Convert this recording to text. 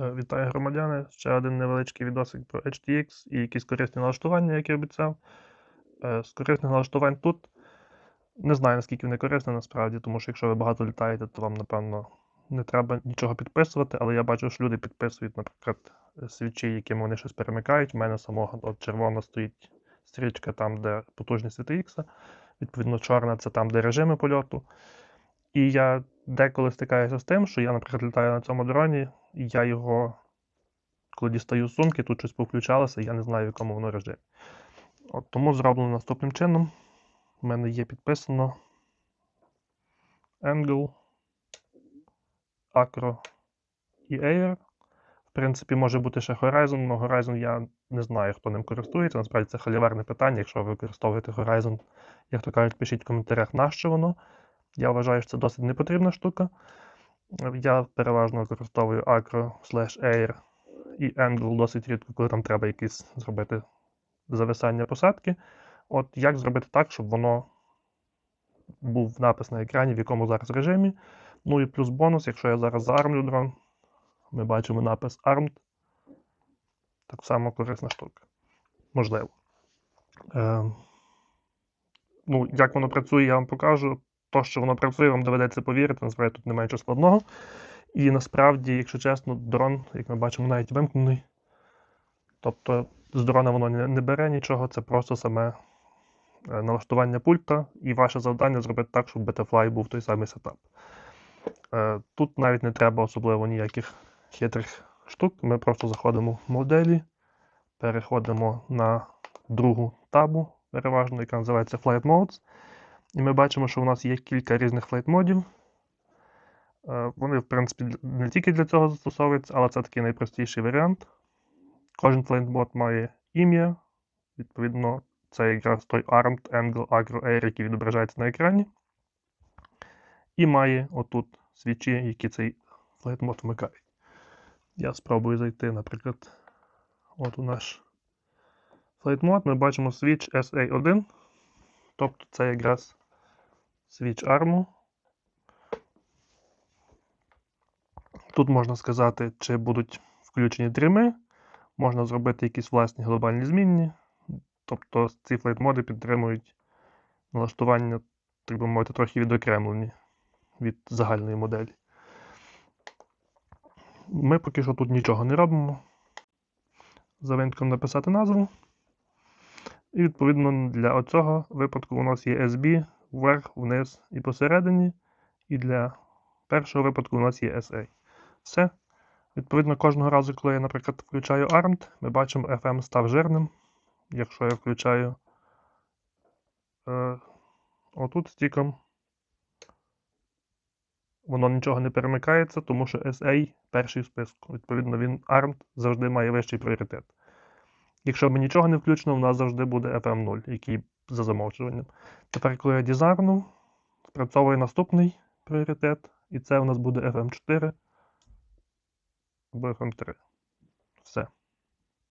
Е, Вітаю громадяни. Ще один невеличкий відосик про HTX і якісь корисні налаштування, які обіцяв. Е, З корисних налаштувань тут. Не знаю, наскільки вони корисні насправді, тому що якщо ви багато літаєте, то вам, напевно, не треба нічого підписувати, але я бачу, що люди підписують, наприклад, свічі, якими вони щось перемикають. У мене самого от червона стоїть стрічка там, де потужність VTX, відповідно, чорна це там, де режими польоту. І я деколи стикаюся з тим, що я, наприклад, літаю на цьому дроні, я його, коли дістаю з сумки, тут щось повключалося, я не знаю, в якому воно режимі. От тому зроблено наступним чином. У мене є підписано Angle, Acro і Air. В принципі, може бути ще Horizon, але Horizon я не знаю, хто ним користується. Насправді це халіварне питання. Якщо ви використовуєте Horizon, як то кажуть, пишіть в коментарях, на що воно. Я вважаю, що це досить непотрібна штука. Я переважно використовую Acro slash Air і Angle досить рідко, коли там треба якісь зробити зависання посадки. От як зробити так, щоб воно був напис на екрані, в якому зараз режимі. Ну і плюс бонус, якщо я зараз заармлю дрон, ми бачимо напис Armed. Так само корисна штука. Можливо. Е, ну, як воно працює, я вам покажу. То, що воно працює, вам доведеться повірити, насправді тут немає нічого складного. І насправді, якщо чесно, дрон, як ми бачимо, навіть вимкнений. Тобто з дрона воно не, бере нічого, це просто саме е, налаштування пульта, і ваше завдання зробити так, щоб Betafly був той самий сетап. Е, Тут навіть не треба особливо ніяких хитрих штук. Ми просто заходимо в моделі, переходимо на другу табу, переважно, яка називається Flight Modes. І ми бачимо, що у нас є кілька різних флейт-модів. Е, Вони, в принципі, не тільки для цього застосовуються, але це такий найпростіший варіант. Кожен флейт-мод має ім'я. Відповідно, це якраз той Armed Angle Agro Air, який відображається на екрані. І має отут свічі, які цей флейт-мод вмикають. Я спробую зайти, наприклад, от у наш флейт-мод. Ми бачимо свіч SA1. Тобто це якраз свіч арму. Тут можна сказати, чи будуть включені дріми, можна зробити якісь власні глобальні змінні. Тобто ці флейт-моди підтримують налаштування, так би мовити, трохи відокремлені від загальної моделі. Ми поки що тут нічого не робимо. За винтком написати назву. І відповідно для цього випадку у нас є SB вверх, вниз і посередині. І для першого випадку у нас є SA. Все. Відповідно, кожного разу, коли я, наприклад, включаю ARMED, ми бачимо FM став жирним. Якщо я включаю е, отут стіком, воно нічого не перемикається, тому що SA перший в списку. Відповідно, він ARMED завжди має вищий пріоритет. Якщо б нічого не включено, у нас завжди буде FM 0, який за замовчуванням. Тепер, коли я дізарнув, спрацьовує наступний пріоритет, і це у нас буде FM 4 або FM 3. Все.